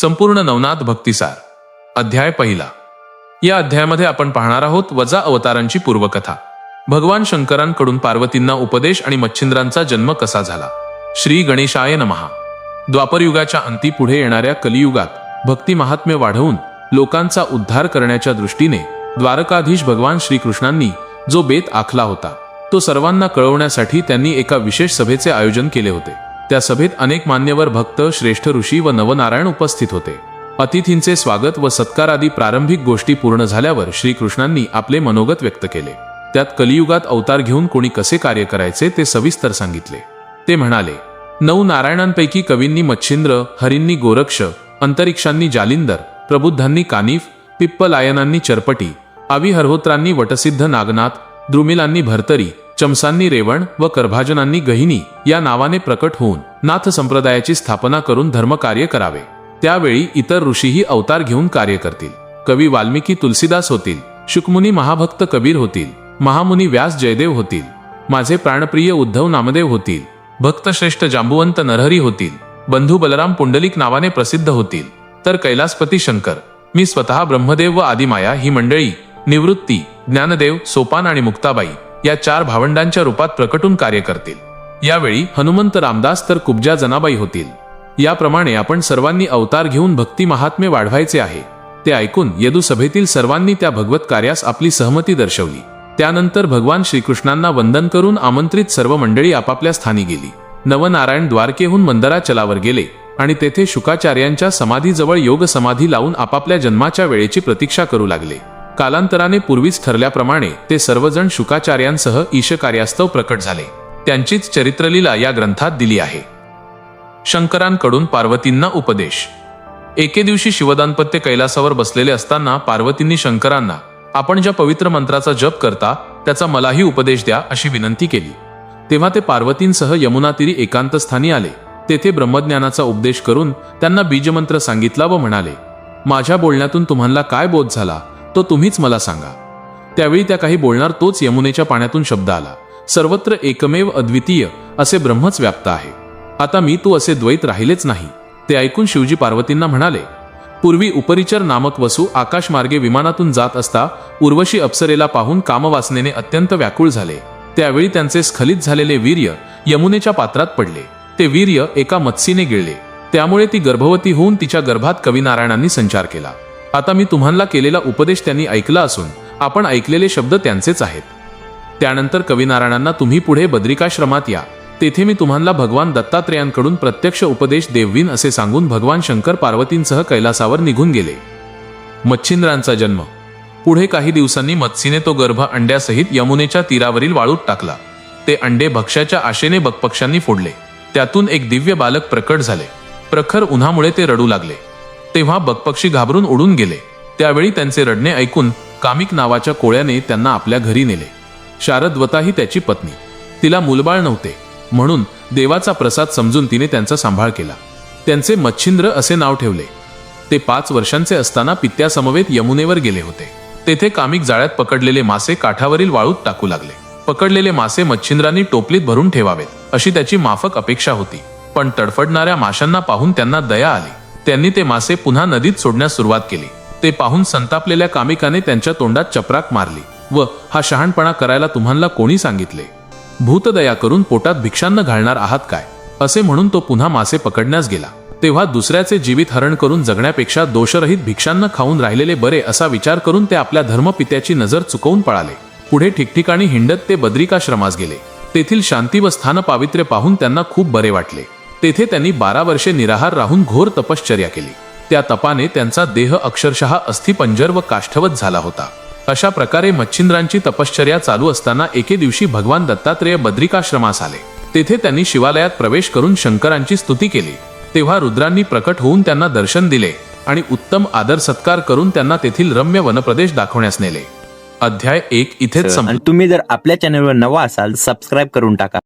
संपूर्ण नवनाथ भक्तिसार. अध्याय पहिला. या अध्यायामध्ये आपण पाहणार आहोत वजा अवतारांची पूर्वकथा. भगवान शंकरांकडून पार्वतींना उपदेश आणि मच्छिंद्रांचा जन्म कसा झाला? श्री गणेशाय नमहा. द्वापरयुगाच्या अंती पुढे येणाऱ्या कलियुगात भक्ती महात्म्य वाढवून लोकांचा उद्धार करण्याच्या दृष्टीने द्वारकाधीश भगवान श्रीकृष्णांनी जो बेत आखला होता तो सर्वांना कळवण्यासाठी त्यांनी एका विशेष सभेचे आयोजन केले होते. त्या सभेत अनेक मान्यवर भक्त श्रेष्ठ ऋषी व नवनारायण उपस्थित होते. अतिथींचे स्वागत व सत्कार आदी प्रारंभिक गोष्टी पूर्ण झाल्यावर श्रीकृष्णांनी आपले मनोगत व्यक्त केले. त्यात कलियुगात अवतार घेऊन कोणी कसे कार्य करायचे ते सविस्तर सांगितले. ते म्हणाले नऊ नारायणांपैकी कवींनी मच्छिंद्र हरींनी गोरक्ष अंतरिक्षांनी जालिंदर प्रबुद्धांनी कानिफ पिप्पलायनांनी चरपटी आविहर्होत्रांनी वटसिद्ध नागनाथ द्रुमिलांनी भरतरी चमसांनी रेवण व कर्भाजनांनी गहिनी या नावाने प्रकट होऊन नाथ संप्रदायाची स्थापना करून धर्मकार्य करावे. त्यावेळी इतर ऋषीही अवतार घेऊन कार्य करतील. कवी वाल्मिकी तुलसीदास होतील. शुकमुनी महाभक्त कबीर होतील. महामुनी व्यास जयदेव होतील. माझे प्राणप्रिय उद्धव नामदेव होतील. भक्तश्रेष्ठ जांबुवंत नरहरी होतील. बंधू बलराम पुंडलिक नावाने प्रसिद्ध होतील. तर कैलासपती शंकर. मी स्वतः ब्रह्मदेव व आदिमाया ही मंडळी निवृत्ती ज्ञानदेव सोपान आणि मुक्ताबाई. या चार भावंडांच्या रूपात प्रकटून कार्य करतील. यावेळी हनुमंत रामदास तर कुब्जा जनाबाई होतील. याप्रमाणे आपण सर्वांनी अवतार घेऊन भक्ती महात्मे वाढवायचे आहे. ते ऐकून यदू सभेतील सर्वांनी त्या भगवत कार्यास आपली सहमती दर्शवली. त्यानंतर भगवान श्रीकृष्णांना वंदन करून आमंत्रित सर्व मंडळी आपापल्या स्थानी गेली. नवनारायण द्वारकेहून मंदराचलावर गेले आणि तेथे शुकाचार्यांच्या समाधीजवळ योग समाधी लावून आपापल्या जन्माच्या वेळेची प्रतीक्षा करू लागले. कालांतराने पूर्वीच ठरल्याप्रमाणे ते सर्वजण शुकाचार्यांसह ईश कार्यास्तव प्रकट झाले. त्यांचीच चरित्रलीला या ग्रंथात दिली आहे. शंकरांकडून पार्वतींना उपदेश. एके दिवशी शिवदानपत्य कैलासावर बसलेले असताना पार्वतींनी शंकरांना आपण ज्या पवित्र मंत्राचा जप करता त्याचा मलाही उपदेश द्या अशी विनंती केली. तेव्हा ते पार्वतींसह यमुनातीरी एकांतस्थानी एकांत स्थानी आले. तेथे ब्रह्मज्ञानाचा उपदेश करून त्यांना बीजमंत्र सांगितला व म्हणाले माझ्या बोलण्यातून तुम्हाला काय बोध झाला? तो तुम्हीच मला सांगा. त्यावेळी त्या काही बोलणार तोच यमुनेच्या पाण्यातून शब्द आला. सर्वत्र एकमेव अद्वितीय असे ब्रह्मच व्याप्त आहे. आता मी तू असे द्वैत राहिलेच नाही. ते ऐकून शिवजी पार्वतींना म्हणाले पूर्वी उपरिचर नामक वसू आकाशमार्गे विमानातून जात असता उर्वशी अप्सरेला पाहून कामवासनेने अत्यंत व्याकुळ झाले. त्यावेळी त्यांचे स्खलित झालेले वीर्य यमुनेच्या पात्रात पडले. ते वीर्य एका मत्सीने गिळले. त्यामुळे ती गर्भवती होऊन तिच्या गर्भात कविनारायणांनी संचार केला. आता मी तुम्हाला केलेला उपदेश त्यांनी ऐकला असून आपण ऐकलेले शब्द त्यांचेच आहेत. त्यानंतर कविनारायणांना तुम्ही पुढे बद्रिकाश्रमात या. तेथे मी तुम्हाला भगवान दत्तात्रेयांकडून प्रत्यक्ष उपदेश देववीन असे सांगून भगवान शंकर पार्वतींसह कैलासावर निघून गेले. मच्छिंद्रांचा जन्म. पुढे काही दिवसांनी मत्सीने तो गर्भ अंड्यासहित यमुनेच्या तीरावरील वाळूत टाकला. ते अंडे भक्ष्याच्या आशेने बकपक्ष्यांनी फोडले. त्यातून एक दिव्य बालक प्रकट झाले. प्रखर उन्हामुळे ते रडू लागले. तेव्हा बकपक्षी घाबरून उडून गेले. त्यावेळी त्यांचे रडणे ऐकून कामिक नावाच्या कोळ्याने त्यांना आपल्या घरी नेले. शारदवता ही त्याची पत्नी. तिला मुलबाळ नव्हते म्हणून देवाचा प्रसाद समजून तिने त्यांचा सांभाळ केला. त्यांचे मच्छिंद्र असे नाव ठेवले. ते पाच वर्षांचे असताना पित्यासमवेत यमुनेवर गेले होते. तेथे कामिक जाळ्यात पकडलेले मासे काठावरील वाळूत टाकू लागले. पकडलेले मासे मच्छिंद्रांनी टोपलीत भरून ठेवावेत अशी त्याची माफक अपेक्षा होती. पण तडफडणाऱ्या माशांना पाहून त्यांना दया आली. त्यांनी ते मासे पुन्हा नदीत सोडण्यास सुरुवात केली. ते पाहून संतापलेल्या कामिकाने त्यांच्या तोंडात चपराक मारली व हा शहाणपणा करायला तुम्हाला कोणी सांगितले? भूतदया करून पोटात भिक्षांना घालणार आहात काय? असे म्हणून तो पुन्हा मासे पकडण्यास गेला. तेव्हा दुसऱ्याचे जीवित हरण करून जगण्यापेक्षा दोषरहित भिक्षांना खाऊन राहिलेले बरे असा विचार करून ते आपल्या धर्मपित्याची नजर चुकवून पळाले. पुढे ठिकठिकाणी हिंडत ते बद्रिकाश्रमास गेले. तेथील शांती व स्थान पावित्र्य पाहून त्यांना खूप बरे वाटले. तेथे त्यांनी बारा वर्षे निराहार राहून घोर तपश्चर्या केली. त्या तपाने त्यांचा देह अक्षरशः अस्थिपंजर व काष्ठवत झाला होता. अशा प्रकारे मच्छिंद्रांची तपश्चर्या चालू असताना एके दिवशी भगवान दत्तात्रेय बद्रिकाश्रमास आले. तेथे त्यांनी शिवालयात प्रवेश करून शंकरांची स्तुती केली. तेव्हा रुद्रांनी प्रकट होऊन त्यांना दर्शन दिले आणि उत्तम आदर सत्कार करून त्यांना तेथील रम्य वनप्रदेश दाखवण्यास नेले. अध्याय एक इथेच तुम्ही जर आपल्या चॅनलवर नवा असाल सबस्क्राईब करून टाका.